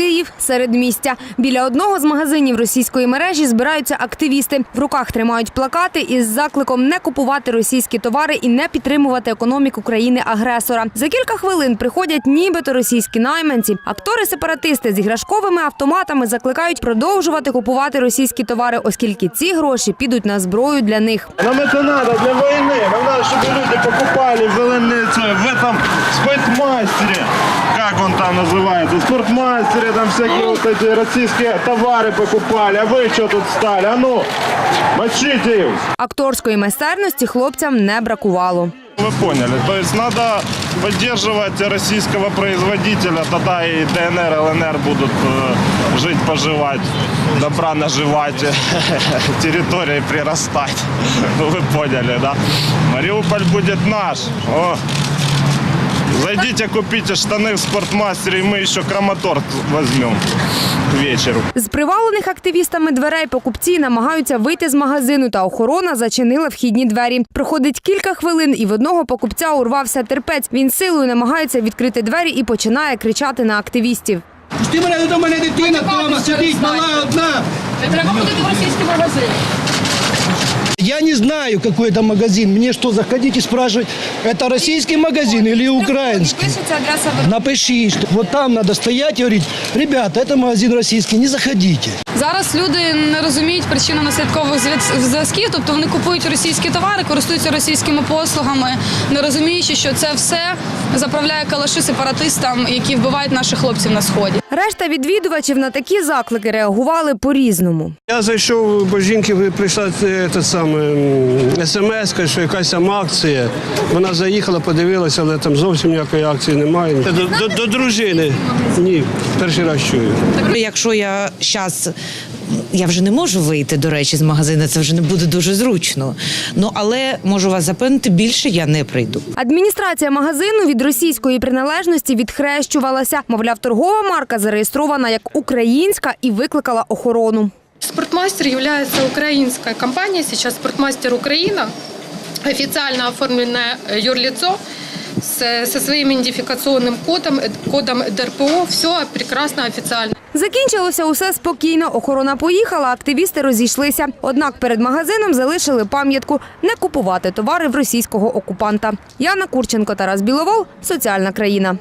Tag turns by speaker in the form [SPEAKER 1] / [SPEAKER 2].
[SPEAKER 1] Київ серед містя. Біля одного з магазинів російської мережі збираються активісти. В руках тримають плакати із закликом не купувати російські товари і не підтримувати економіку країни-агресора. За кілька хвилин приходять нібито російські найманці. Актори-сепаратисти з іграшковими автоматами закликають продовжувати купувати російські товари, оскільки ці гроші підуть на зброю для них.
[SPEAKER 2] Нам это надо для войны. Нам надо, чтобы люди покупали в ЛНЦ, в этом спортмастере. Как он там называется? В спортмастере там всякие вот эти российские товары покупали. А вы что тут стали? А ну, мочите их.
[SPEAKER 1] Акторської майстерності хлопцям не бракувало.
[SPEAKER 2] Вы поняли. То есть надо поддерживать российского производителя, тогда и ДНР, ЛНР будут э, жить, поживать, добра наживать, территории прирастать. Ну вы поняли, да? Мариуполь будет наш. О. Зайдите, купите штаны в спортмастере, и мы еще Краматорск возьмем вечеру.
[SPEAKER 1] З привалених активістами дверей покупці намагаються вийти з магазину, та охорона зачинила вхідні двері. Проходить кілька хвилин, і в одного покупця урвався терпець. Він силою намагається відкрити двері і починає кричати на активістів.
[SPEAKER 3] Ти мене до мене дитина вдома сидить, мала одна.
[SPEAKER 4] Не треба ходити в російський магазин.
[SPEAKER 3] Я не знаю, какой это магазин. Мне что, заходить и спрашивать, это российский магазин или украинский?
[SPEAKER 1] Пишеться адреса
[SPEAKER 3] Напиши, что вот там надо стоять и говорить, ребята, это магазин российский, не заходите.
[SPEAKER 4] Зараз люди не розуміють причинно-наслідкових зв'яз- зв'язків, тобто вони купують російські товари, користуються російськими послугами, не розуміючи, що це все заправляє калаши сепаратистам, які вбивають наших хлопців на сході.
[SPEAKER 1] Решта відвідувачів на такі заклики реагували по-різному.
[SPEAKER 5] Я зайшов, бо жінки прийшла те саме смс, що якась там акція. Вона заїхала, подивилася, але там зовсім ніякої акції немає. До, до, до дружини. Ні, перший раз чую.
[SPEAKER 6] Якщо я зараз. Я вже не можу вийти, до речі, з магазину, це вже не буде дуже зручно. Ну але можу вас запевнити, більше я не прийду.
[SPEAKER 1] Адміністрація магазину від російської приналежності відхрещувалася. Мовляв, торгова марка зареєстрована як українська і викликала охорону.
[SPEAKER 7] Спортмастер является украинская компания, сейчас Спортмастер Украина, официально оформленное э, юрлицо с- со своим идентификационным кодом, э, кодом ДРПО, все прекрасно официально.
[SPEAKER 1] Закінчилося усе спокійно. Охорона поїхала, активісти розійшлися. Однак перед магазином залишили пам'ятку не купувати товари в російського окупанта. Яна Курченко, Тарас Біловол, соціальна країна.